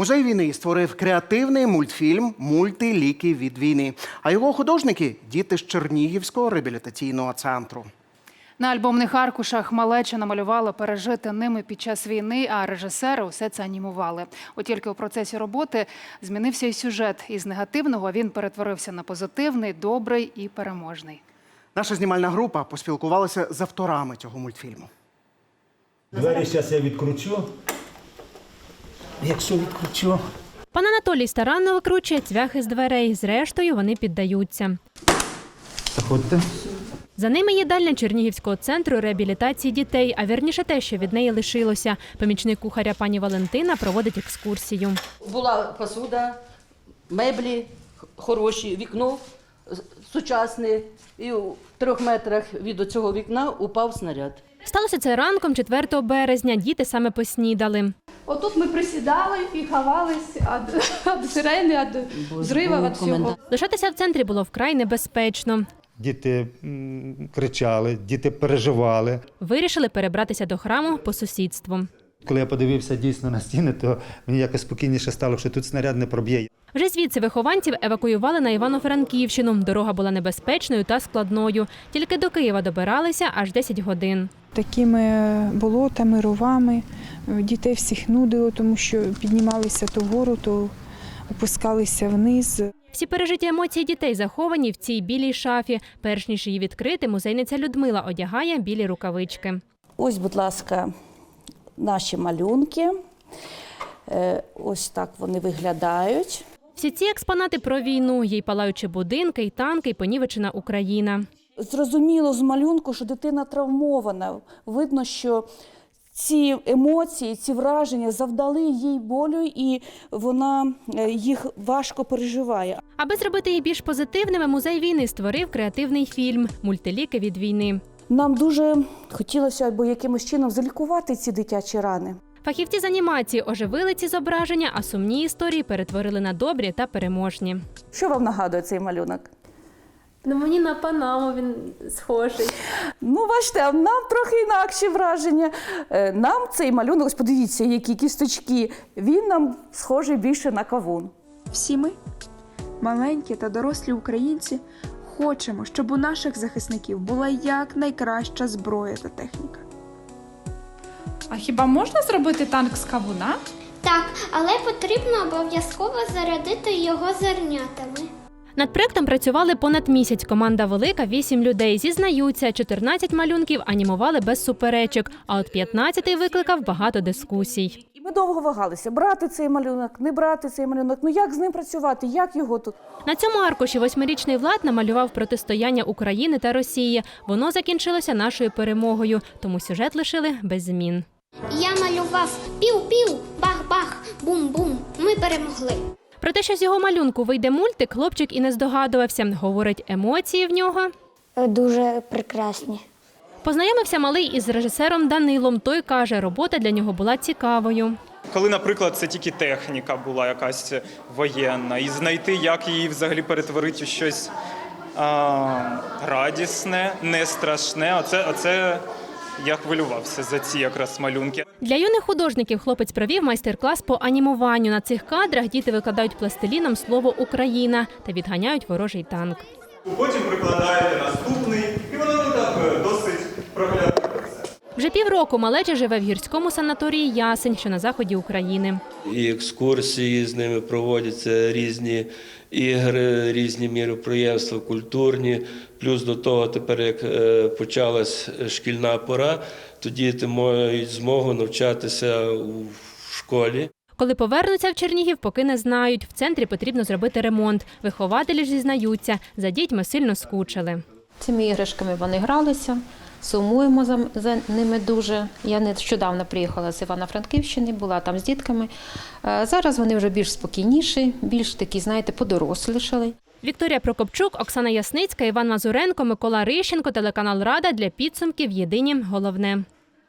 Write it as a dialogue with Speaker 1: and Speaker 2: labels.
Speaker 1: Музей війни створив креативний мультфільм Мульти ліки від війни. А його художники діти з Чернігівського реабілітаційного центру.
Speaker 2: На альбомних аркушах малеча намалювала пережити ними під час війни, а режисери усе це анімували. От тільки у процесі роботи змінився і сюжет. Із негативного він перетворився на позитивний, добрий і переможний.
Speaker 1: Наша знімальна група поспілкувалася з авторами цього мультфільму.
Speaker 3: Двері зараз я відкручу. Якщо відкручу.
Speaker 4: Пан Анатолій старанно викручує цвяхи з дверей. Зрештою, вони піддаються.
Speaker 3: Заходьте.
Speaker 4: За ними їдальня Чернігівського центру реабілітації дітей, а вірніше те, що від неї лишилося. Помічник кухаря пані Валентина проводить екскурсію.
Speaker 5: Була посуда, меблі хороші, вікно с- сучасне, і у трьох метрах від цього вікна упав снаряд.
Speaker 4: Сталося це ранком 4 березня. Діти саме поснідали.
Speaker 6: Отут ми присідали і ховались від, від сирени, від взриву, від всього.
Speaker 4: Лишатися в центрі було вкрай небезпечно.
Speaker 3: Діти кричали, діти переживали.
Speaker 4: Вирішили перебратися до храму по сусідству.
Speaker 3: Коли я подивився дійсно на стіни, то мені якось спокійніше стало, що тут снаряд не проб'є.
Speaker 4: Вже звідси вихованців евакуювали на Івано-Франківщину. Дорога була небезпечною та складною. Тільки до Києва добиралися аж 10 годин.
Speaker 7: такими болотами, ровами. Дітей всіх нудило, тому що піднімалися то вгору, то опускалися вниз.
Speaker 4: Всі пережиті емоції дітей заховані в цій білій шафі. Перш ніж її відкрити, музейниця Людмила одягає білі рукавички.
Speaker 8: Ось, будь ласка, наші малюнки. Е, Ось так вони виглядають.
Speaker 4: Всі ці експонати про війну, їй палаючі будинки, й танки, й понівечена Україна.
Speaker 8: Зрозуміло з малюнку, що дитина травмована. Видно, що ці емоції, ці враження завдали їй болю, і вона е, їх важко переживає.
Speaker 4: Аби зробити їх більш позитивними, музей війни створив креативний фільм Мультиліки від війни.
Speaker 8: Нам дуже хотілося або якимось чином залікувати ці дитячі рани.
Speaker 4: Фахівці з анімації оживили ці зображення, а сумні історії перетворили на добрі та переможні.
Speaker 8: Що вам нагадує цей малюнок?
Speaker 9: Ну мені на Панаму він схожий.
Speaker 8: Ну, бачите, а нам трохи інакші враження. Е, Нам цей малюнок, ось подивіться, які кісточки, він нам схожий більше на кавун.
Speaker 10: Всі ми, маленькі та дорослі українці, хочемо, щоб у наших захисників була якнайкраща зброя та техніка.
Speaker 6: А хіба можна зробити танк з кавуна?
Speaker 9: Так, але потрібно обов'язково зарядити його зернятами.
Speaker 4: Над проектом працювали понад місяць. Команда велика, вісім людей. Зізнаються, 14 малюнків анімували без суперечок, а от 15-й викликав багато дискусій.
Speaker 8: І ми довго вагалися, брати цей малюнок, не брати цей малюнок. Ну як з ним працювати, як його тут?
Speaker 4: На цьому аркуші восьмирічний влад намалював протистояння України та Росії. Воно закінчилося нашою перемогою, тому сюжет лишили без змін.
Speaker 9: Я малював пів-пів, бах-бах, бум-бум. Ми перемогли.
Speaker 4: Про те, що з його малюнку вийде мультик, хлопчик і не здогадувався. Говорить, емоції в нього.
Speaker 9: Дуже прекрасні.
Speaker 4: Познайомився малий із режисером Данилом. Той каже, робота для нього була цікавою.
Speaker 11: Коли, наприклад, це тільки техніка була якась воєнна, і знайти, як її взагалі перетворити у щось а, радісне, не страшне. Оце, оце я хвилювався за ці якраз малюнки.
Speaker 4: Для юних художників хлопець провів майстер-клас по анімуванню. На цих кадрах діти викладають пластиліном слово Україна та відганяють ворожий танк.
Speaker 11: Потім прикладаєте наступний, і воно ну, так е, досить проглядається.
Speaker 4: Вже півроку малеча живе в гірському санаторії Ясень, що на заході України.
Speaker 12: І екскурсії з ними проводяться різні ігри, різні міроприємства, культурні. Плюс до того, тепер як е, почалась шкільна пора, то діти мають змогу навчатися у школі.
Speaker 4: Коли повернуться в Чернігів, поки не знають. В центрі потрібно зробити ремонт. Вихователі ж зізнаються, за дітьми сильно скучили.
Speaker 9: Цими іграшками вони гралися, сумуємо за, за ними дуже. Я нещодавно приїхала з Івано-Франківщини, була там з дітками. Е, Зараз вони вже більш спокійніші, більш такі, знаєте, подорослішали.
Speaker 4: Вікторія Прокопчук, Оксана Ясницька, Іван Мазуренко, Микола Рищенко, телеканал Рада для підсумків. Єдині головне.